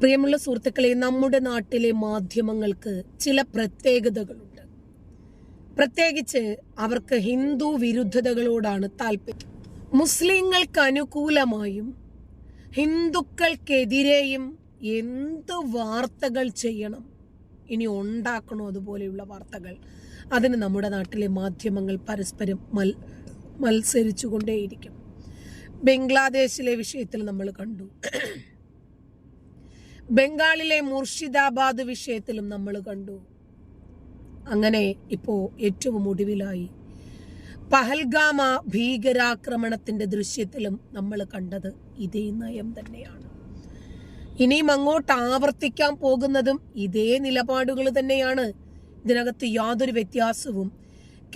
പ്രിയമുള്ള സുഹൃത്തുക്കളെ നമ്മുടെ നാട്ടിലെ മാധ്യമങ്ങൾക്ക് ചില പ്രത്യേകതകളുണ്ട്. പ്രത്യേകിച്ച് അവർക്ക് ഹിന്ദു വിരുദ്ധതകളോടാണ് താല്പര്യം. മുസ്ലിങ്ങൾക്ക് അനുകൂലമായും ഹിന്ദുക്കൾക്കെതിരെയും എന്ത് വാർത്തകൾ ചെയ്യണം ഇനി ഉണ്ടാക്കണോ അതുപോലെയുള്ള വാർത്തകൾ അതിന് നമ്മുടെ നാട്ടിലെ മാധ്യമങ്ങൾ പരസ്പരം മൽ മത്സരിച്ചുകൊണ്ടേയിരിക്കും. ബംഗ്ലാദേശിലെ വിഷയത്തിൽ നമ്മൾ കണ്ടു. ബംഗാളിലെ മുർഷിദാബാദ് വിഷയത്തിലും നമ്മൾ കണ്ടു. അങ്ങനെ ഇപ്പോ ഏറ്റവും ഒടുവിലായി പഹൽഗാമ ഭീകരാക്രമണത്തിന്റെ ദൃശ്യത്തിലും നമ്മൾ കണ്ടത് ഇതേ നയം തന്നെയാണ്. ഇനിയും അങ്ങോട്ട് ആവർത്തിക്കാൻ പോകുന്നതും ഇതേ നിലപാടുകൾ തന്നെയാണ്. ഇതിനകത്ത് യാതൊരു വ്യത്യാസവും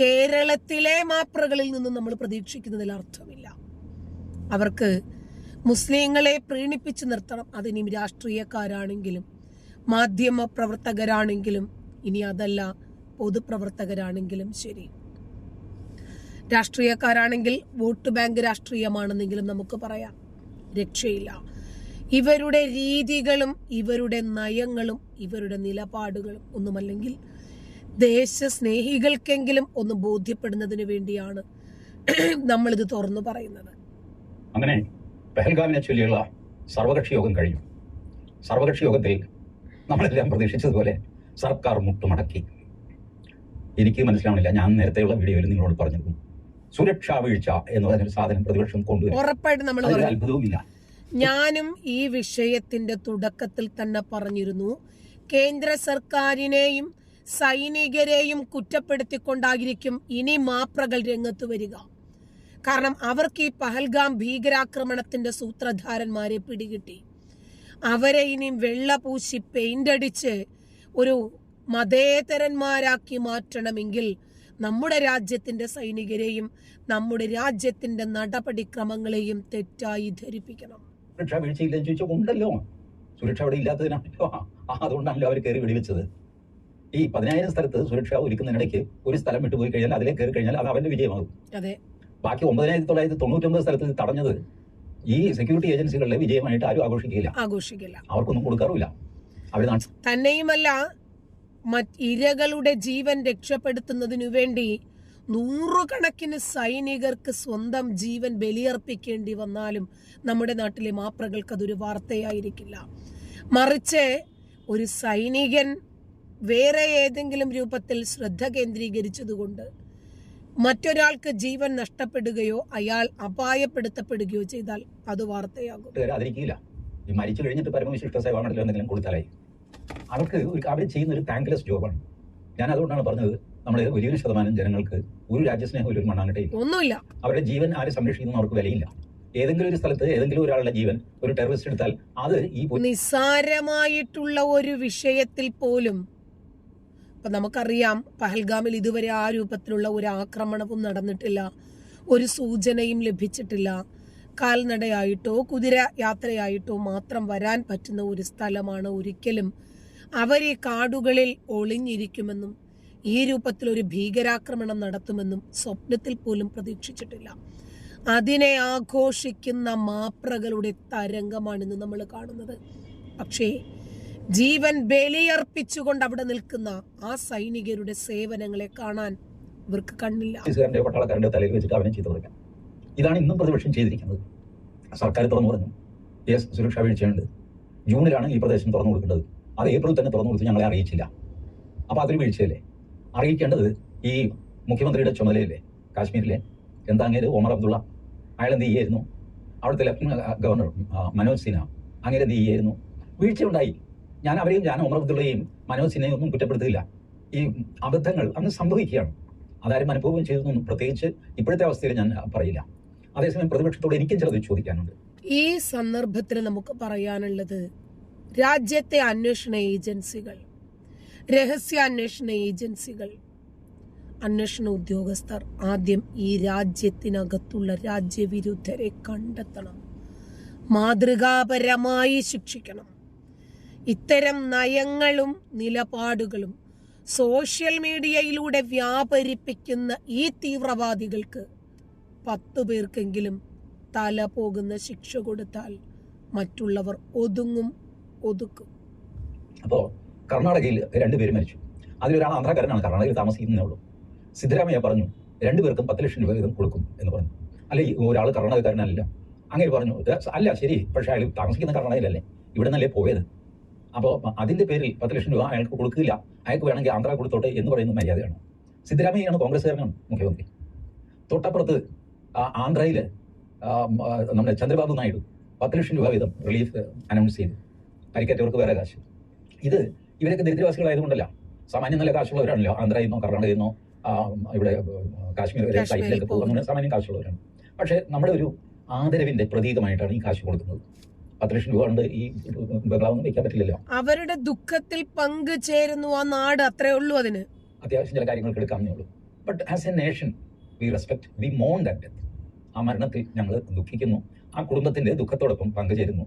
കേരളത്തിലെ മാപ്രകളിൽ നിന്നും നമ്മൾ പ്രതീക്ഷിക്കുന്നതിൽ അർത്ഥമില്ല. അവർക്ക് മുസ്ലിങ്ങളെ പ്രീണിപ്പിച്ചു നിർത്തണം. അതിനി രാഷ്ട്രീയക്കാരാണെങ്കിലും മാധ്യമ പ്രവർത്തകരാണെങ്കിലും ഇനി അതല്ല പൊതുപ്രവർത്തകരാണെങ്കിലും ശരി. രാഷ്ട്രീയക്കാരാണെങ്കിൽ വോട്ട് ബാങ്ക് രാഷ്ട്രീയമാണെന്നെങ്കിലും നമുക്ക് പറയാം. രക്ഷയില്ല. ഇവരുടെ രീതികളും ഇവരുടെ നയങ്ങളും ഇവരുടെ നിലപാടുകളും ഒന്നുമല്ലെങ്കിൽ ദേശസ്നേഹികൾക്കെങ്കിലും ഒന്ന് ബോധ്യപ്പെടുന്നതിന് വേണ്ടിയാണ് നമ്മളിത് തുറന്നു പറയുന്നത്. അങ്ങനെ പെഹൽഗാമിനെ ചൊല്ലിയുള്ള സർവകക്ഷി യോഗം കഴിഞ്ഞു. സർവകക്ഷി യോഗത്തിൽ നമ്മളെല്ലാം പ്രതീക്ഷിച്ചതുപോലെ സർക്കാർ മുട്ടുമടക്കി. എനിക്ക് മനസ്സിലാവണില്ല. ഞാൻ നേരത്തെയുള്ള വീഡിയോയിൽ നിങ്ങളോട് പറഞ്ഞിരുന്നു. സുരക്ഷാ വീഴ്ച എന്ന് പറഞ്ഞൊരു സാധനം പ്രതിപക്ഷം കൊണ്ടുവരും അത്ഭുതവുമില്ല. ഞാനും ഈ വിഷയത്തിന്റെ തുടക്കത്തിൽ തന്നെ പറഞ്ഞിരുന്നു. കേന്ദ്ര സർക്കാരിനെയും സൈനികരെയും കുറ്റപ്പെടുത്തിക്കൊണ്ടായിരിക്കും ഇനി മാപ്രകൾ രംഗത്ത് വരിക. കാരണം അവർക്ക് ഈ പഹൽഗാം ഭീകരാക്രമണത്തിന്റെ സൂത്രധാരന്മാരെ പിടികിട്ടി. അവരെ ഇനി വെള്ള പൂശി പെയിന്റ് അടിച്ച് ഒരു മതേതരന്മാരാക്കി മാറ്റണമെങ്കിൽ നമ്മുടെ രാജ്യത്തിന്റെ സൈനികരെയും നമ്മുടെ രാജ്യത്തിന്റെ നടപടിക്രമങ്ങളെയും തെറ്റായി ധരിപ്പിക്കണം. സുരക്ഷാ വീഴ്ചയില്ലെന്ന് ചോദിച്ചാൽ ഉണ്ടല്ലോ. സുരക്ഷ അവിടെ ഇല്ലാത്തതിനാണല്ലോ. അതുകൊണ്ടാണല്ലോ അവർ കയറി വെടിവെച്ചത്. ഈ പതിനായിരം സ്ഥലത്ത് സുരക്ഷ ഒരുക്കുന്നതിനിടയ്ക്ക് ഒരു സ്ഥലം വിട്ടുപോയി കഴിഞ്ഞാൽ അതിലേക്ക് കയറി കഴിഞ്ഞാൽ അത് അവന്റെ വിജയമാകും. അതെ. ബാക്കി ഒമ്പതിനായിരത്തി തൊള്ളായിരത്തി തൊണ്ണൂറ്റൊമ്പത് സ്ഥലത്ത് തടഞ്ഞത് ഈ സെക്യൂരിറ്റി ഏജൻസികളിലെ വിജയമായിട്ട് ആരും ആഘോഷിക്കില്ല ആഘോഷിക്കില്ല. അവർക്കൊന്നും കൊടുക്കാറില്ല അവർ തന്നെയുമല്ല ഇരകളുടെ ജീവൻ രക്ഷപ്പെടുത്തുന്നതിനു വേണ്ടി നൂറുകണക്കിന് സൈനികർക്ക് സ്വന്തം ജീവൻ ബലിയർപ്പിക്കേണ്ടി വന്നാലും നമ്മുടെ നാട്ടിലെ മാപ്രകൾക്ക് അതൊരു വാർത്തയായിരിക്കില്ല. മറിച്ച് ഒരു സൈനികൻ വേറെ ഏതെങ്കിലും രൂപത്തിൽ ശ്രദ്ധ കേന്ദ്രീകരിച്ചതുകൊണ്ട് മറ്റൊരാൾക്ക് ജീവൻ നഷ്ടപ്പെടുകയോ അയാൾ അപായപ്പെടുത്തപ്പെടുകയോ ചെയ്താൽ അത് വാർത്തയാകും. അതിരിക്കില്ല. ഈ മരിച്ചു കഴിഞ്ഞിട്ട് പരമവിശിഷ്ട സേവാണല്ലോ എന്തെങ്കിലും കൊടുത്താലായി. അവർക്ക് ഒരു അവർ ചെയ്യുന്ന ഒരു താങ്ക്ലെസ് ജോബാണ്. ഞാൻ അതുകൊണ്ടാണ് പറഞ്ഞത് നമ്മൾ വലിയൊരു ശതമാനം ജനങ്ങൾക്ക് ഒരു രാജ്യസ്നേഹം ഒരു മണ്ണാങ്കട്ടെ ഒന്നുമില്ല. അവരുടെ ജീവൻ ആര് സംരക്ഷിക്കുന്നു അവർക്ക് വിലയില്ല. ഏതെങ്കിലും ഒരു സ്ഥലത്ത് ഏതെങ്കിലും ഒരാളുടെ ജീവൻ ഒരു ടെററിസ്റ്റ് എടുത്താൽ അത് ഈ നിസ്സാരമായിട്ടുള്ള ഒരു വിഷയത്തിൽ പോലും ഇപ്പൊ നമുക്കറിയാം പഹൽഗാമിൽ ഇതുവരെ ആ രൂപത്തിലുള്ള ഒരു ആക്രമണവും നടന്നിട്ടില്ല ഒരു സൂചനയും ലഭിച്ചിട്ടില്ല. കാൽനടയായിട്ടോ കുതിര യാത്രയായിട്ടോ മാത്രം വരാൻ പറ്റുന്ന ഒരു സ്ഥലമാണ് ഒരിക്കലും അവർ ഈ കാടുകളിൽ ഒളിഞ്ഞിരിക്കുമെന്നും ഈ രൂപത്തിൽ ഒരു ഭീകരാക്രമണം നടത്തുമെന്നും സ്വപ്നത്തിൽ പോലും പ്രതീക്ഷിച്ചിട്ടില്ല. അതിനെ ആഘോഷിക്കുന്ന മാപ്രകളുടെ തരംഗമാണിന്ന് നമ്മൾ കാണുന്നത്. പക്ഷേ ജീവൻ ബലിയർപ്പിച്ചുകൊണ്ട് അവിടെ നിൽക്കുന്ന ആ സൈനികരുടെ സേവനങ്ങളെ കാണാൻ ഇവർക്ക് കണ്ണില്ല. പട്ടാളക്കാരന്റെ തലയിൽ വെച്ചിട്ട് അവനെ ചെയ്തു കൊടുക്കാൻ ഇതാണ് ഇന്നും പ്രതിപക്ഷം ചെയ്തിരിക്കുന്നത്. സർക്കാർ തുറന്നു പറഞ്ഞു യെസ് സുരക്ഷാ വീഴ്ചയുണ്ട്. ജൂണിലാണ് ഈ പ്രദേശം തുറന്നു കൊടുക്കേണ്ടത്. അത് ഏപ്രിൽ തന്നെ തുറന്നു കൊടുത്ത് ഞങ്ങളെ അറിയിച്ചില്ല. അപ്പോൾ അതൊരു വീഴ്ചയല്ലേ? അറിയിക്കേണ്ടത് ഈ മുഖ്യമന്ത്രിയുടെ ചുമതലയല്ലേ? കാശ്മീരിലെ എന്താ അങ്ങേര് ഒമർ അബ്ദുള്ള. അയാൾ എന്ത് ചെയ്യായിരുന്നു? അവിടുത്തെ ലഫ്റ്റനന്റ് ഗവർണർ മനോജ് സിൻഹ. അങ്ങനെ എന്ത് ചെയ്യായിരുന്നു? വീഴ്ച ഉണ്ടായി ഞാൻ അവരെയും ഞാൻ ഒമർ അബ്ദുള്ളയും മനോജ് സിൻഹയും ഒന്നും കുറ്റപ്പെടുത്തില്ല ഈ അബദ്ധങ്ങൾ അന്ന് സംഭവിക്കുകയാണ്. അതാരും അനുഭവം ചെയ്തൊന്നും പ്രത്യേകിച്ച് ഇപ്പോഴത്തെ അവസ്ഥയിൽ ഞാൻ പറയില്ല. അതേസമയം പ്രതിപക്ഷത്തോട് എനിക്കും ചിലത് ചോദിക്കാനുണ്ട്. ഈ സന്ദർഭത്തിൽ നമുക്ക് പറയാനുള്ളത് രാജ്യത്തെ അന്വേഷണ ഏജൻസികൾ രഹസ്യാന്വേഷണ ഏജൻസികൾ അന്വേഷണ ഉദ്യോഗസ്ഥർ ആദ്യം ഈ രാജ്യത്തിനകത്തുള്ള രാജ്യവിരുദ്ധരെ കണ്ടെത്തണം. മാതൃകാപരമായി ശിക്ഷിക്കണം. ഇത്തരം നയങ്ങളും നിലപാടുകളും സോഷ്യൽ മീഡിയയിലൂടെ വ്യാപരിപ്പിക്കുന്ന ഈ തീവ്രവാദികൾക്ക് പത്തു പേർക്കെങ്കിലും തല പോകുന്ന ശിക്ഷ കൊടുത്താൽ മറ്റുള്ളവർ ഒതുങ്ങും ഒതുക്കും. അപ്പോൾ കർണാടകയിൽ രണ്ടുപേര് മരിച്ചു. അതിലൊരാൾ ആന്ധ്രാക്കാരനാണ്. കർണാടകയിൽ താമസിക്കുന്നേ ഉള്ളൂ. സിദ്ധരാമയ്യ പറഞ്ഞു രണ്ടുപേർക്കും പത്ത് ലക്ഷം രൂപ വീതം കൊടുക്കും എന്ന് പറഞ്ഞു. അല്ലെ ഒരാൾ കർണാടകക്കാരനല്ല. അങ്ങനെ പറഞ്ഞു "ഇത് അല്ല ശരി പക്ഷേ അയാൾ താമസിക്കുന്ന കർണാടകയിലല്ലേ? ഇവിടെ നിന്നല്ലേ പോയത്? അപ്പോൾ അതിന്റെ പേരിൽ പത്ത് ലക്ഷം രൂപ അയാൾക്ക് കൊടുക്കില്ല. അയാൾക്ക് വേണമെങ്കിൽ ആന്ധ്ര കൊടുത്തോട്ടെ എന്ന് പറയുന്ന മര്യാദയാണ്. സിദ്ധരാമയ്യാണ് കോൺഗ്രസ്സുകാരനാണ് മുഖ്യമന്ത്രി. തൊട്ടപ്പുറത്ത് ആന്ധ്രയിൽ നമ്മുടെ ചന്ദ്രബാബു നായിഡു പത്ത് ലക്ഷം രൂപ വീതം റിലീഫ് അനൗൺസ് ചെയ്തു. പരിക്കേറ്റവർക്ക് വേറെ കാശ്. ഇത് ഇവരൊക്കെ ദരിദ്രവാസികളായതുകൊണ്ടല്ല. സാമാന്യം നല്ല കാശുള്ളവരാണല്ലോ. ആന്ധ്രയിൽ നിന്നോ കർണാടകയിൽ നിന്നോ ഇവിടെ കാശ്മീർ വരെ സൈറ്റിലേക്ക് പോകും സാമാന്യം കാശുള്ളവരാണ്. പക്ഷേ നമ്മുടെ ഒരു ആദരവിന്റെ പ്രതീകമായിട്ടാണ് ഈ കാശ് കൊടുക്കുന്നത്. പത്ത് ലക്ഷം രൂപ കൊണ്ട് ഈ ബംഗ്ലാവൊന്നും വയ്ക്കാൻ പറ്റില്ലല്ലോ. അവരുടെ ദുഃഖത്തിൽ പങ്കുചേരുന്നു ആ നാട് അത്രേ ഉള്ളൂ അതിന്. അത്യാവശ്യം ചില കാര്യങ്ങൾക്ക് എടുക്കാമെന്നേ ഉള്ളൂ. But as a nation we respect we Mon that death ആ മരണത്തിൽ ഞങ്ങൾ ദുഃഖിക്കുന്നു. ആ കുടുംബത്തിന്റെ ദുഃഖത്തോടൊപ്പം പങ്കുചേരുന്നു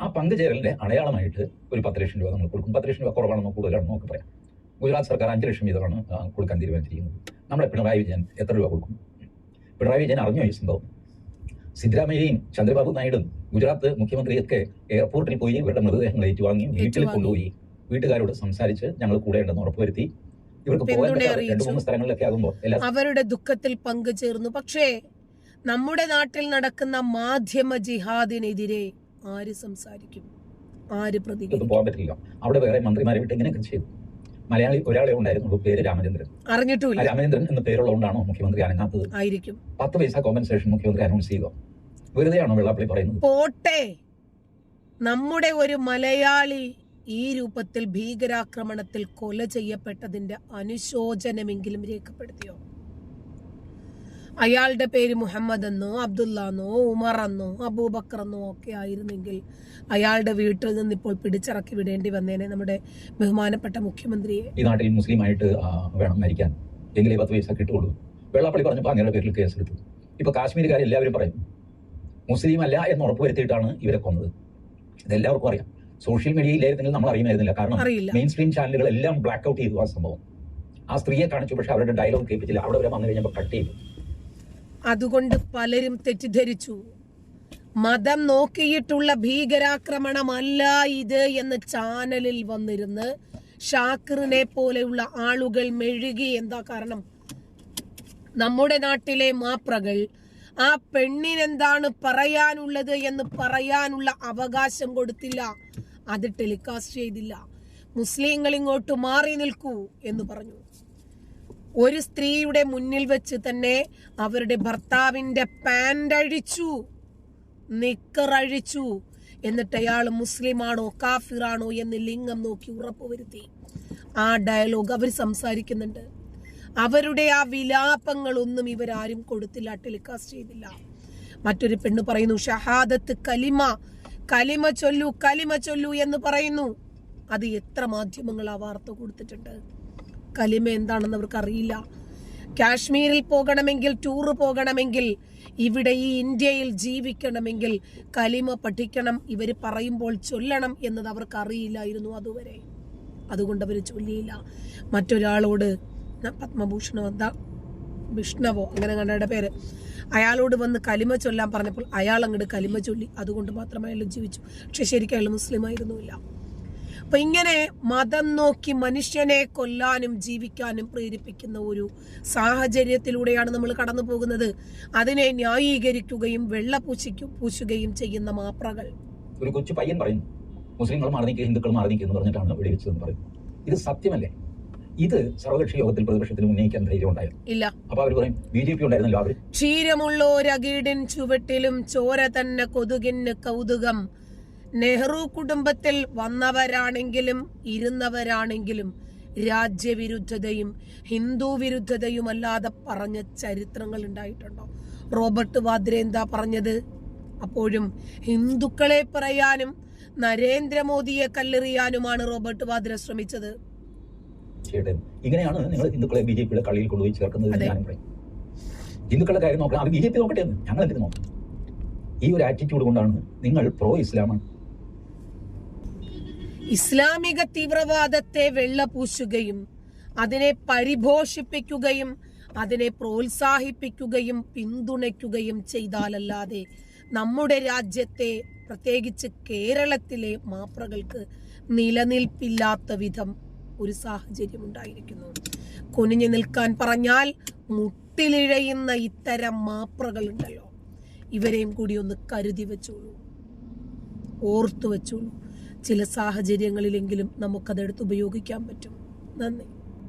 ആ പങ്കുചേരലിന്റെ അടയാളമായിട്ട് ഒരു പത്ത് ലക്ഷം രൂപ നമ്മൾ കൊടുക്കും. പത്ത് ലക്ഷം രൂപ കുറവാണെന്നോ കൂടുതലാണെന്നോ ഒക്കെ പറയാം. ഗുജറാത്ത് സർക്കാർ അഞ്ച് ലക്ഷം വീതമാണ് കൊടുക്കാൻ തീരുമാനിച്ചിരിക്കുന്നത്. നമ്മുടെ പിണറായി വിജയൻ എത്ര രൂപ കൊടുക്കും? പിണറായി വിജയൻ അറിഞ്ഞോ ഈ സംഭവം? സിദ്ധരാമയ്യയും ചന്ദ്രബാബു നായിഡും ഗുജറാത്ത് മുഖ്യമന്ത്രിയൊക്കെ എയർപോർട്ടിൽ പോയി ഇവരുടെ മൃതദേഹങ്ങൾ ഏറ്റുവാങ്ങി. വീട്ടിൽ കൊണ്ടുപോയി. വീട്ടുകാരോട് സംസാരിച്ച് ഞങ്ങൾ കൂടെ ഉണ്ടെന്ന് ഉറപ്പുവരുത്തി. ഇവർക്ക് പോകാൻ സ്ഥലങ്ങളിലൊക്കെ ആകുമ്പോൾ അവരുടെ ദുഃഖത്തിൽ പങ്കുചേർന്നു. പക്ഷേ നമ്മുടെ നാട്ടിൽ നടക്കുന്ന മാധ്യമ ജിഹാദിനെതിരെ ആര് സംസാരിക്കും? ആര് പ്രതികരിക്കും? പോകാൻ പറ്റില്ല അവിടെ വേറെ മന്ത്രിമാരെ വിട്ട് ഇങ്ങനെയൊക്കെ ചെയ്തു. മലയാളി ഒരാളെ ഉണ്ടായിരുന്നു പേര് രാമചന്ദ്രൻ. അറിഞ്ഞിട്ടില്ല രാമചന്ദ്രൻ എന്ന പേരുള്ളതുകൊണ്ടാണോ മുഖ്യമന്ത്രി അനങ്ങാത്തത്? ആയിരിക്കും. പത്ത് പൈസ കോമ്പൻസേഷൻ മുഖ്യമന്ത്രി അനൗൺസ് ചെയ്തോ? വെറുതെയാണോ വെള്ളാപ്പള്ളി പറയുന്നത്? പോട്ടെ. നമ്മുടെ ഒരു മലയാളി ഈ രൂപത്തിൽ ഭീകരാക്രമണത്തിൽ കൊല ചെയ്യപ്പെട്ടതിന്റെ അനുശോചനമെങ്കിലും രേഖപ്പെടുത്തിയോ? അയാളുടെ പേര് മുഹമ്മദ് എന്നോ അബ്ദുള്ള എന്നോ ഉമർ എന്നോ അബൂബക്കർ എന്നോ ഒക്കെ ആയിരുന്നെങ്കിൽ അയാളുടെ വീട്ടിൽ നിന്ന് ഇപ്പോൾ പിടിച്ചിറക്കി വിടേണ്ടി വന്നേനെ നമ്മുടെ ബഹുമാനപ്പെട്ട മുഖ്യമന്ത്രിയെ. ഈ നാട്ടിൽ മുസ്ലിം ആയിട്ട് ആ, വേണം മരിക്കാൻ. എങ്കിലേ പത്ത് പൈസ കിട്ടുള്ളൂ വെള്ളാപ്പള്ളി പറഞ്ഞപ്പോൾ അങ്ങനെ പേരിൽ കേസെടുത്തു. ഇപ്പൊ കാശ്മീരുകാർ എല്ലാവരും പറയും മുസ്ലിം അല്ല എന്ന് ഉറപ്പുവരുത്തിയിട്ടാണ് ഇവരെ കൊന്നത്. ഇതെല്ലാവർക്കും അറിയാം. സോഷ്യൽ മീഡിയയിലായിരുന്നെങ്കിൽ നമ്മൾ അറിയുമായിരുന്നില്ല. കാരണം മെയിൻ സ്ട്രീം ചാനലുകൾ എല്ലാം ബ്ലാക്ക് ഔട്ട് ചെയ്തു ആ സംഭവം. ആ സ്ത്രീയെ കാണിച്ചു പക്ഷെ അവരുടെ ഡയലോഗ് കേൾപ്പിച്ചില്ല. അവിടെ വരെ വന്നു കഴിഞ്ഞപ്പോൾ കട്ട് ചെയ്തു. അതുകൊണ്ട് പലരും തെറ്റിദ്ധരിച്ചു. മതം നോക്കിയിട്ടുള്ള ഭീകരാക്രമണമല്ല ഇത് എന്ന് ചാനലിൽ വന്നിരുന്ന് ഷാക്കിറിനെ പോലെയുള്ള ആളുകൾ മെഴുകി. എന്താ കാരണം? നമ്മുടെ നാട്ടിലെ മാപ്രകൾ ആ പെണ്ണിനെന്താണ് പറയാനുള്ളത് എന്ന് പറയാനുള്ള അവകാശം കൊടുത്തില്ല. അത് ടെലികാസ്റ്റ് ചെയ്തില്ല. മുസ്ലിങ്ങൾ ഇങ്ങോട്ട് മാറി നിൽക്കൂ എന്ന് പറഞ്ഞു. ഒരു സ്ത്രീയുടെ മുന്നിൽ വെച്ച് തന്നെ അവരുടെ അഴിച്ചു നിക്കർ അഴിച്ചു എന്നിട്ട് അയാൾ മുസ്ലിമാണോ കാഫിറാണോ എന്ന് ലിംഗം നോക്കി ഉറപ്പുവരുത്തി. ആ ഡയലോഗ് അവർ സംസാരിക്കുന്നുണ്ട്. അവരുടെ ആ വിലാപങ്ങളൊന്നും ഇവരാരും കൊടുത്തില്ല ടെലികാസ്റ്റ് ചെയ്തില്ല. മറ്റൊരു പെണ്ണ് പറയുന്നു ഷഹാദത്ത് കലിമ കലിമ ചൊല്ലു കലിമ ചൊല്ലു എന്ന് പറയുന്നു. അത് എത്ര മാധ്യമങ്ങൾ ആ വാർത്ത കൊടുത്തിട്ടുണ്ട്. കലിമ എന്താണെന്ന് അവർക്ക് അറിയില്ല കാശ്മീരിൽ പോകണമെങ്കിൽ ടൂർ പോകണമെങ്കിൽ ഇവിടെ ഈ ഇന്ത്യയിൽ ജീവിക്കണമെങ്കിൽ കലിമ പഠിക്കണം ഇവർ പറയുമ്പോൾ ചൊല്ലണം എന്നത് അവർക്ക് അറിയില്ലായിരുന്നു അതുവരെ. അതുകൊണ്ട് അവർ ചൊല്ലിയില്ല. മറ്റൊരാളോട് ന- പത്മഭൂഷണോ എന്താ വിഷ്ണവോ അങ്ങനെ കണ്ടയുടെ പേര്. അയാളോട് വന്ന് കലിമ ചൊല്ലാൻ പറഞ്ഞപ്പോൾ അയാൾ അങ്ങോട്ട് കലിമ ചൊല്ലി. അതുകൊണ്ട് മാത്രം അയാൾ ജീവിച്ചു. പക്ഷെ ശരിക്കും അയാൾ മുസ്ലിം ആയിരുന്നുമില്ല. അപ്പൊ ഇങ്ങനെ മതം നോക്കി മനുഷ്യനെ കൊല്ലാനും ജീവിക്കാനും പ്രേരിപ്പിക്കുന്ന ഒരു സാഹചര്യത്തിലൂടെയാണ് നമ്മൾ കടന്നു പോകുന്നത്. അതിനെ ന്യായീകരിക്കുകയും വെള്ള പൂശിക്കു പൂശുകയും ചെയ്യുന്ന മാപ്രകൾ. ഒരു കൊച്ചു പയ്യൻ പറയുന്നു മുസ്ലിങ്ങൾ മാറി നിൽക്കുക ഹിന്ദുക്കൾ മാറി നിൽക്കുക എന്ന് പറഞ്ഞിട്ടാണ് വെടിവെച്ചതെന്ന് പറയുന്നു. ഇത് സത്യമല്ലേ? ഇത് സർവകക്ഷി യോഗത്തിൽ പ്രതിപക്ഷത്തിൽ ഉന്നയിക്കാൻ ധൈര്യം ഉണ്ടായിരുന്നു. ഇല്ല. അപ്പൊ അവർ പറയും ബി ജെ പി ഉണ്ടായിരുന്നല്ലോ അവർ ക്ഷീരമുള്ളോരകീടിൻ ചുവട്ടിലും ചോര തന്നെ കൊതുകിന് കൗതുകം. നെഹ്റു കുടുംബത്തിൽ വന്നവരാണെങ്കിലും ഇരുന്നവരാണെങ്കിലും രാജ്യവിരുദ്ധതയും ഹിന്ദു വിരുദ്ധതയും അല്ലാതെ പറഞ്ഞ ചരിത്രങ്ങൾ ഉണ്ടായിട്ടുണ്ടോ? റോബർട്ട് വാദ്രെ എന്താ പറഞ്ഞത്? അപ്പോഴും ഹിന്ദുക്കളെ പറയാനും നരേന്ദ്രമോദിയെ കല്ലെറിയാനുമാണ് റോബർട്ട് വാദ്ര ശ്രമിച്ചത്. ചെയ്യട്ടെ ഇങ്ങനെയാണ് നിങ്ങൾ ഹിന്ദുക്കളെ ബി ജെ പിയുടെ കളിയിൽ കൊണ്ടുപോയി ചേർക്കുന്നത്. ഞാനും പറയും. ഹിന്ദുക്കളുടെ കാര്യം നോക്കണം. അത് ബി ജെ പി നോക്കട്ടെ എന്ന്. ഞങ്ങൾ എന്തിനു നോക്കണം? ഈ ഒരു ആറ്റിറ്റ്യൂഡ് കൊണ്ടാണ് നിങ്ങൾ പ്രോ ഇസ്ലാമാണ് ഇസ്ലാമിക തീവ്രവാദത്തെ വെള്ളപൂശുകയും അതിനെ പരിഭോഷിപ്പിക്കുകയും അതിനെ പ്രോത്സാഹിപ്പിക്കുകയും പിന്തുണയ്ക്കുകയും ചെയ്താലല്ലാതെ നമ്മുടെ രാജ്യത്തെ പ്രത്യേകിച്ച് കേരളത്തിലെ മാപ്രകൾക്ക് നിലനിൽപ്പില്ലാത്ത വിധം ഒരു സാഹചര്യം ഉണ്ടായിരിക്കുന്നു. കുനിഞ്ഞു നിൽക്കാൻ പറഞ്ഞാൽ മുട്ടിലിഴയുന്ന ഇത്തരം മാപ്രകളുണ്ടല്ലോ. ഇവരെയും കൂടി ഒന്ന് കരുതി വെച്ചോളൂ. ഓർത്തു വെച്ചോളൂ. ചില സാഹചര്യങ്ങളിലെങ്കിലും നമുക്കതെടുത്ത് ഉപയോഗിക്കാൻ പറ്റും. നന്ദി.